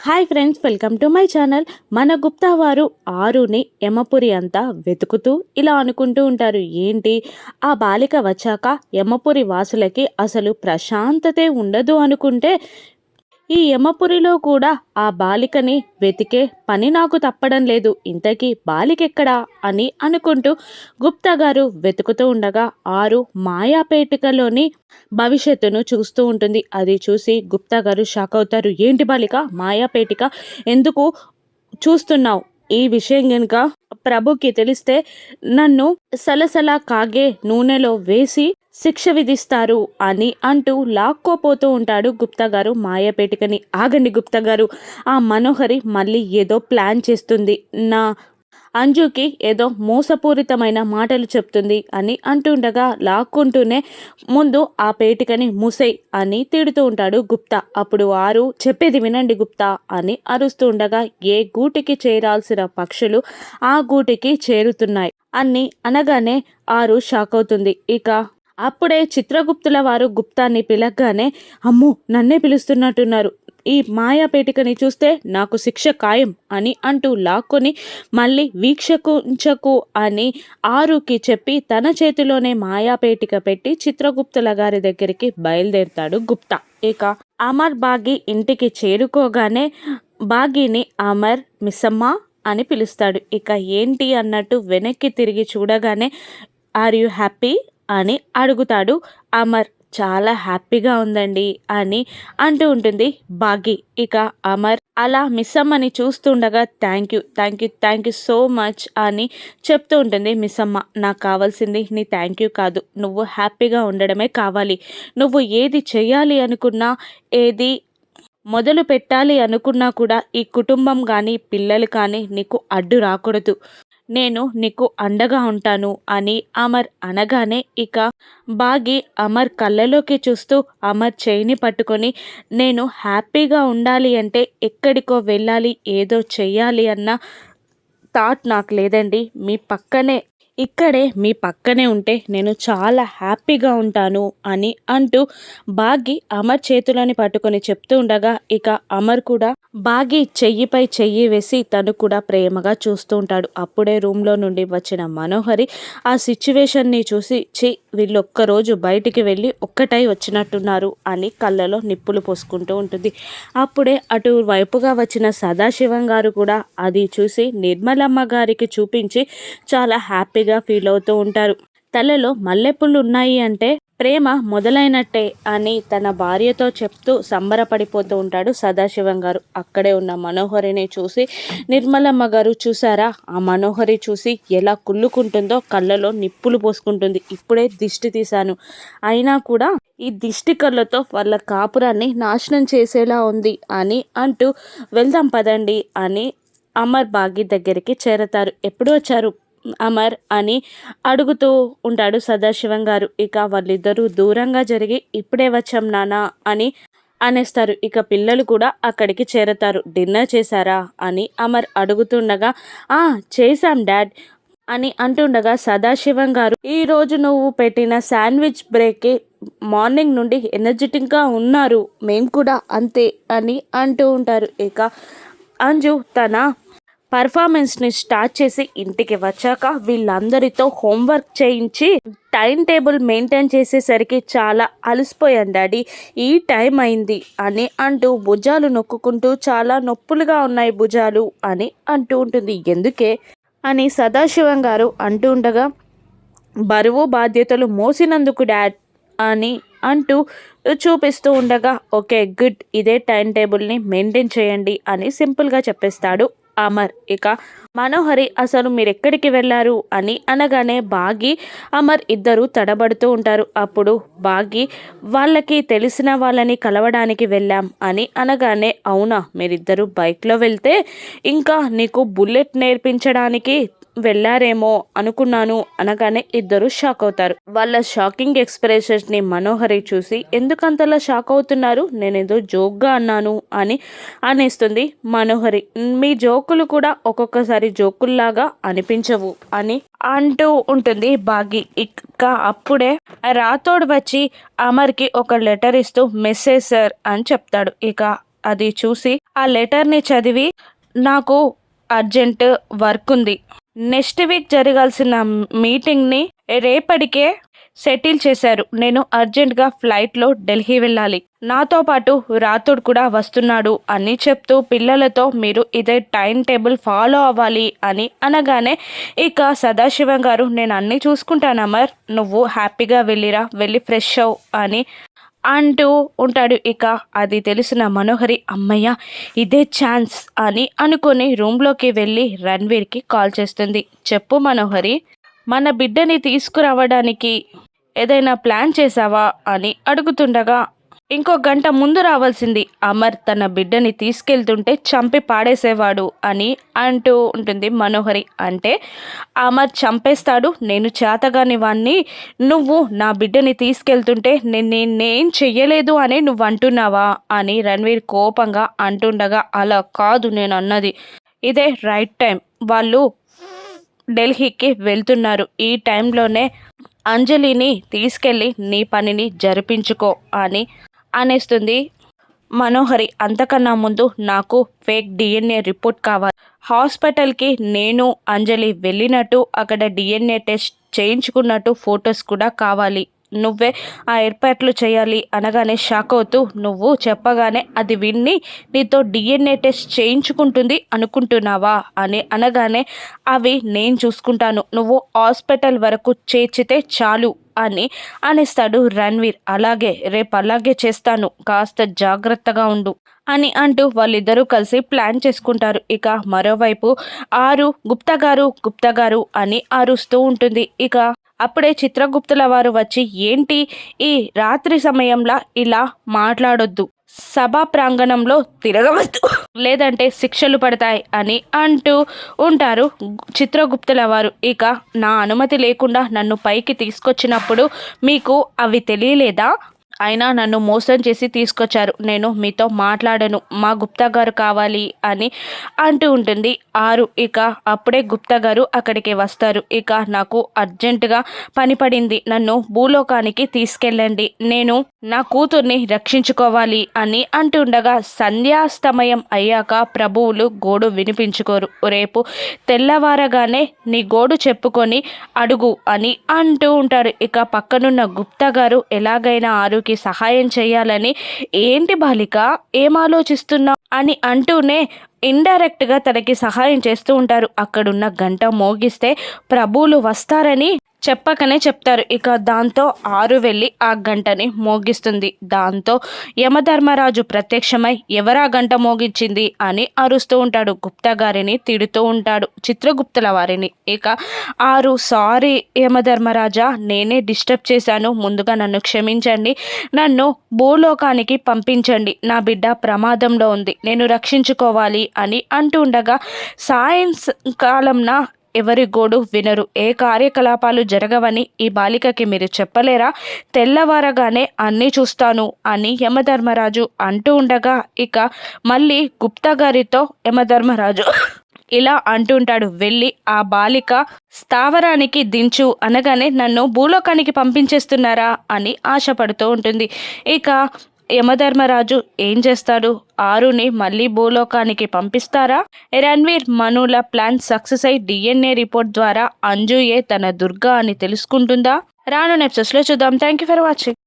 Hi friends welcome to my channel. మన గుప్తా వారు ఆరుని యమపురి అంతా వెతుకుతూ ఇలా అనుకుంటూ ఉంటారు ఏంటి? ఆ బాలిక వచ్చాక యమపురి వాసులకి అసలు ప్రశాంతతే ఉండదు అనుకుంటే ఈ యమపురిలో కూడా ఆ బాలికని వెతికే పని నాకు తప్పడం లేదు. ఇంతకీ బాలికెక్కడా? అని అనుకుంటూ గుప్తా గారు వెతుకుతూ ఉండగా ఆరు మాయాపేటికలోని భవిష్యత్తును చూస్తూ ఉంటుంది. అది చూసి గుప్తా గారు షాక్ అవుతారు. ఏంటి బాలిక? మాయాపేటిక ఎందుకు చూస్తున్నావు? ఈ విషయం కనుక ప్రభుకి తెలిస్తే నన్ను సలసల కాగే నూనెలో వేసి శిక్ష విధిస్తారు అని అంటూ లాక్కోపోతూ ఉంటాడు గుప్తా గారు మాయాపేటికని. ఆగండి గుప్తా గారు ఆ మనోహరి మళ్ళీ ఏదో ప్లాన్ చేస్తుంది. నా అంజుకి ఏదో మోసపూరితమైన మాటలు చెప్తుంది అని అంటుండగా లాక్కుంటూనే ముందు ఆ పేటికని ముసై అని తిడుతూ ఉంటాడు గుప్తా. అప్పుడు వారు చెప్పేది వినండి గుప్తా అని అరుస్తూ ఉండగా ఏ గూటికి చేరాల్సిన పక్షులు ఆ గూటికి చేరుతున్నాయి అన్ని అనగానే ఆరు షాక్ అవుతుంది. ఇక అప్పుడే చిత్రగుప్తుల వారు గుప్తాన్ని పిలగ్గానే అమ్మో నన్నే పిలుస్తున్నట్టున్నారు. ఈ మాయాపేటికని చూస్తే నాకు శిక్ష ఖాయం అని అంటూ లాక్కొని మళ్ళీ వీక్షకుంచకు అని ఆరుకి చెప్పి తన చేతిలోనే మాయాపేటిక పెట్టి చిత్రగుప్తుల గారి దగ్గరికి బయలుదేరుతాడు గుప్తా. ఇక అమర్ బాగి ఇంటికి చేరుకోగానే బాగిని అమర్ మిస్సమ్మ అని పిలుస్తాడు. ఇక ఏంటి అన్నట్టు వెనక్కి తిరిగి చూడగానే ఆర్ యు హ్యాపీ? అని అడుగుతాడు. అమర్ చాలా హ్యాపీగా ఉందండి అని అంటూ ఉంటుంది బాగి. ఇక అమర్ అలా మిస్ అమ్మని చూస్తుండగా thank you thank you thank you so much అని చెప్తూ ఉంటుంది మిస్ అమ్మ. నాకు కావాల్సింది నీ థ్యాంక్ యూ కాదు. నువ్వు హ్యాపీగా ఉండడమే కావాలి. నువ్వు ఏది చేయాలి అనుకున్నా ఏది మొదలు పెట్టాలి అనుకున్నా కూడా ఈ కుటుంబం కానీ పిల్లలు కానీ నీకు అడ్డు రాకూడదు. నేను నీకు అండగా ఉంటాను అని అమర్ అనగానే ఇక బాగి అమర్ కళ్ళలోకి చూస్తూ అమర్ చేయిని పట్టుకొని నేను హ్యాపీగా ఉండాలి అంటే ఎక్కడికో వెళ్ళాలి ఏదో చెయ్యాలి అన్న థాట్ నాకు లేదండి. మీ పక్కనే ఇక్కడే మీ పక్కనే ఉంటే నేను చాలా హ్యాపీగా ఉంటాను అని అంటూ బాగి అమర్ చేతులని పట్టుకొని చెప్తూ ఉండగా ఇక అమర్ కూడా బాగి చెయ్యిపై చెయ్యి వేసి తను కూడా ప్రేమగా చూస్తూ ఉంటాడు. అప్పుడే రూమ్లో నుండి వచ్చిన మనోహరి ఆ సిచ్యువేషన్ని చూసి చి వీళ్ళొక్కరోజు బయటికి వెళ్ళి ఒక్కటై వచ్చినట్టున్నారు అని కళ్ళలో నిప్పులు పోసుకుంటూ ఉంటుంది. అప్పుడే అటు వైపుగా వచ్చిన సదాశివం గారు కూడా అది చూసి నిర్మలమ్మ గారికి చూపించి చాలా హ్యాపీగా ఫీల్ అవుతూ ఉంటారు. తలలో మల్లెపూలు ఉన్నాయి అంటే ప్రేమ మొదలైనట్టే అని తన భార్యతో చెప్తూ సంబరపడిపోతూ ఉంటాడు సదాశివం గారు. అక్కడే ఉన్న మనోహరిని చూసి నిర్మలమ్మ గారు చూసారా? ఆ మనోహరి చూసి ఎలా కుళ్ళుకుంటుందో కళ్ళలో నిప్పులు పోసుకుంటుంది. ఇప్పుడే దిష్టి తీశాను. అయినా కూడా ఈ దిష్టి కళ్ళతో వాళ్ళ కాపురాన్ని నాశనం చేసేలా ఉంది అని అంటూ వెళ్దాం పదండి అని అమర్ బాగి దగ్గరికి చేరతారు. ఎప్పుడు వచ్చారు? అమర్ అని అడుగుతూ ఉంటాడు సదాశివం గారు. ఇక వాళ్ళిద్దరూ దూరంగా జరిగి ఇప్పుడే వచ్చాం నానా అని అనేస్తారు. ఇక పిల్లలు కూడా అక్కడికి చేరతారు. డిన్నర్ చేశారా అని అమర్ అడుగుతుండగా ఆ చేశాం డాడ్ అని అంటుండగా సదాశివం గారు ఈరోజు నువ్వు పెట్టిన శాండ్విచ్ బ్రేక్కి మార్నింగ్ నుండి ఎనర్జెటిక్గా ఉన్నారు. మేము కూడా అంతే అని అంటూ ఉంటారు. ఇక అంజు తన పర్ఫార్మెన్స్ని స్టార్ట్ చేసి ఇంటికి వచ్చాక వీళ్ళందరితో హోంవర్క్ చేయించి టైం టేబుల్ మెయింటైన్ చేసేసరికి చాలా అలసిపోయాను డాడీ. ఈ టైం అయింది అని అంటూ భుజాలు నొక్కుకుంటూ చాలా నొప్పులుగా ఉన్నాయి భుజాలు అని అంటూ ఉంటుంది. ఎందుకే? అని సదాశివం గారు అంటూ ఉండగా బరువు బాధ్యతలు మోసినందుకు డాడ్ అని అంటూ చూపిస్తూ ఉండగా ఓకే గుడ్ ఇదే టైం టేబుల్ని మెయింటైన్ చేయండి అని సింపుల్గా చెప్పేస్తాడు అమర్. ఇక మనోహరి అసలు మీరు ఎక్కడికి వెళ్ళారు? అని అనగానే బాగి అమర్ ఇద్దరు తడబడుతూ ఉంటారు. అప్పుడు బాగి వాళ్ళకి తెలిసిన వాళ్ళని కలవడానికి వెళ్ళాం అని అనగానే అవునా మీరిద్దరు బైక్లో వెళ్తే ఇంకా నీకు బుల్లెట్ నేర్పించడానికి వెళ్ళారేమో అనుకున్నాను అనగానే ఇద్దరు షాక్ అవుతారు. వాళ్ళ షాకింగ్ ఎక్స్ప్రెషన్స్ని మనోహరి చూసి ఎందుకంతలా షాక్ అవుతున్నారు? నేనేదో జోక్గా అన్నాను అని అనేస్తుంది మనోహరి. మీ జోకులు కూడా ఒక్కొక్కసారి జోకుల్లాగా అనిపించవు అని అంటూ ఉంటుంది బాగి. ఇక అప్పుడే రాతోడు వచ్చి అమర్కి ఒక లెటర్ ఇస్తూ మెసేజ్ సార్ అని చెప్తాడు. ఇక అది చూసి ఆ లెటర్ని చదివి నాకు అర్జెంట్ వర్క్ ఉంది. నెక్స్ట్ వీక్ జరగాల్సిన మీటింగ్ని రేపటికే సెటిల్ చేశారు. నేను అర్జెంటుగా ఫ్లైట్లో ఢిల్లీ వెళ్ళాలి. నాతో పాటు రాతుడు కూడా వస్తున్నాడు అని చెప్తూ పిల్లలతో మీరు ఇదే టైం టేబుల్ ఫాలో అవ్వాలి అని అనగానే ఇక సదాశివం గారు నేను అన్నీ చూసుకుంటాను అమర్. నువ్వు హ్యాపీగా వెళ్ళిరా. వెళ్ళి ఫ్రెష్ అవు అని అంటూ ఉంటాడు. ఇక అది తెలిసిన మనోహరి అమ్మయ్య ఇదే ఛాన్స్ అని అనుకుని రూమ్లోకి వెళ్ళి రణ్వీర్కి కాల్ చేస్తుంది. చెప్పు మనోహరి మన బిడ్డని తీసుకురావడానికి ఏదైనా ప్లాన్ చేశావా? అని అడుగుతుండగా ఇంకో గంట ముందు రావాల్సింది. అమర్ తన బిడ్డని తీసుకెళ్తుంటే చంపి పాడేసేవాడు అని అంటూ ఉంటుంది మనోహరి. అంటే అమర్ చంపేస్తాడు నేను చేతగాని వాణ్ణి నువ్వు నా బిడ్డని తీసుకెళ్తుంటే నేను నేనేం చెయ్యలేదు అని నువ్వు అంటున్నావా అని రణ్వీర్ కోపంగా అంటుండగా అలా కాదు నేను అన్నది ఇదే రైట్ టైం. వాళ్ళు ఢిల్లీకి వెళ్తున్నారు. ఈ టైంలోనే అంజలిని తీసుకెళ్ళి నీ పనిని జరిపించుకో అని అనేస్తుంది. మనోహరి అంతకన్నా ముందు నాకు ఫేక్ డిఎన్ఏ రిపోర్ట్ కావాలి. హాస్పిటల్కి నేను అంజలి వెళ్ళినట్టు అక్కడ డిఎన్ఏ టెస్ట్ చేయించుకున్నట్టు ఫొటోస్ కూడా కావాలి. నువ్వే ఆ ఏర్పాట్లు చేయాలి అనగానే షాక్ అవుతూ నువ్వు చెప్పగానే అది విన్ని నీతో డిఎన్ఏ టెస్ట్ చేయించుకుంటుంది అనుకుంటున్నావా అని అనగానే అవి నేను చూసుకుంటాను. నువ్వు హాస్పిటల్ వరకు చేర్చితే చాలు. అని అనేస్తాడు రణ్వీర్. అలాగే రేపు అలాగే చేస్తాను కాస్త జాగ్రత్తగా ఉండు అని అంటూ వాళ్ళిద్దరూ కలిసి ప్లాన్ చేసుకుంటారు. ఇక మరోవైపు ఆరు గుప్తా గారు గుప్తా గారు అని అరుస్తూ ఉంటుంది. ఇక అప్పుడే చిత్రగుప్తుల వారు వచ్చి ఏంటి? ఈ రాత్రి సమయంలో ఇలా మాట్లాడొద్దు. సభా ప్రాంగణంలో తిరగవద్దు. లేదంటే శిక్షలు పడతాయి అని అంటూ ఉంటారు చిత్రగుప్తుల వారు. ఇక నా అనుమతి లేకుండా నన్ను పైకి తీసుకొచ్చినప్పుడు మీకు అవి తెలియలేదా? అయినా నన్ను మోసం చేసి తీసుకొచ్చారు. నేను మీతో మాట్లాడను. మా గుప్తా గారు కావాలి అని అంటూ ఉంటుంది. ఆరు ఇక అప్పుడే గుప్తా గారు అక్కడికి వస్తారు. ఇక నాకు అర్జెంటుగా పని పడింది. నన్ను భూలోకానికి తీసుకెళ్ళండి. నేను నా కూతుర్ని రక్షించుకోవాలి అని అంటుండగా సంధ్యాస్తమయం అయ్యాక ప్రభువులు గోడు వినిపించుకోరు. రేపు తెల్లవారగానే నీ గోడు చెప్పుకొని అడుగు అని అంటూ ఉంటారు. ఇక పక్కనున్న గుప్తా గారు ఎలాగైనా ఆరుకి తనకి సహాయం చేయాలని ఏంటి బాలిక ఏం ఆలోచిస్తున్నావు? అని అంటూనే ఇండైరెక్ట్గా తనకి సహాయం చేస్తూ ఉంటారు. అక్కడున్న గంట మోగిస్తే ప్రభువులు వస్తారని చెప్పకనే చెప్తారు. ఇక దాంతో ఆరు వెళ్ళి ఆ గంటని మోగిస్తుంది. దాంతో యమధర్మరాజు ప్రత్యక్షమై ఎవరా గంట మోగించింది? అని అరుస్తూ ఉంటాడు. గుప్తా గారిని తిడుతూ ఉంటాడు. చిత్రగుప్తుల వారిని. ఇక ఆరు సారీ యమధర్మరాజా నేనే డిస్టర్బ్ చేశాను. ముందుగా నన్ను క్షమించండి. నన్ను భూలోకానికి పంపించండి. నా బిడ్డ ప్రమాదంలో ఉంది. నేను రక్షించుకోవాలి అని అంటుండగా ఉండగా సాయంకాలంన ఎవరి గోడు వినరు. ఏ కార్యకలాపాలు జరగవని ఈ బాలికకి మీరు చెప్పలేరా? తెల్లవారగానే అన్నీ చూస్తాను అని యమధర్మరాజు అంటూ ఉండగా ఇక మళ్ళీ గుప్తా గారితో యమధర్మరాజు ఇలా అంటుంటాడు. వెళ్ళి ఆ బాలిక స్థావరానికి దించు అనగానే నన్ను భూలోకానికి పంపించేస్తున్నారా అని ఆశపడుతూ ఉంటుంది. ఇక యమధర్మరాజు ఏం చేస్తాడు? ఆరుని మళ్ళీ భూలోకానికి పంపిస్తారా? రణ్వీర్ మనుల ప్లాన్ సక్సెస్ అయి డిఎన్ఏ రిపోర్ట్ ద్వారా అంజుయే తన దుర్గా అని తెలుసుకుంటుందా? రాను నెప్సెస్లో చూద్దాం. Thank you for watching.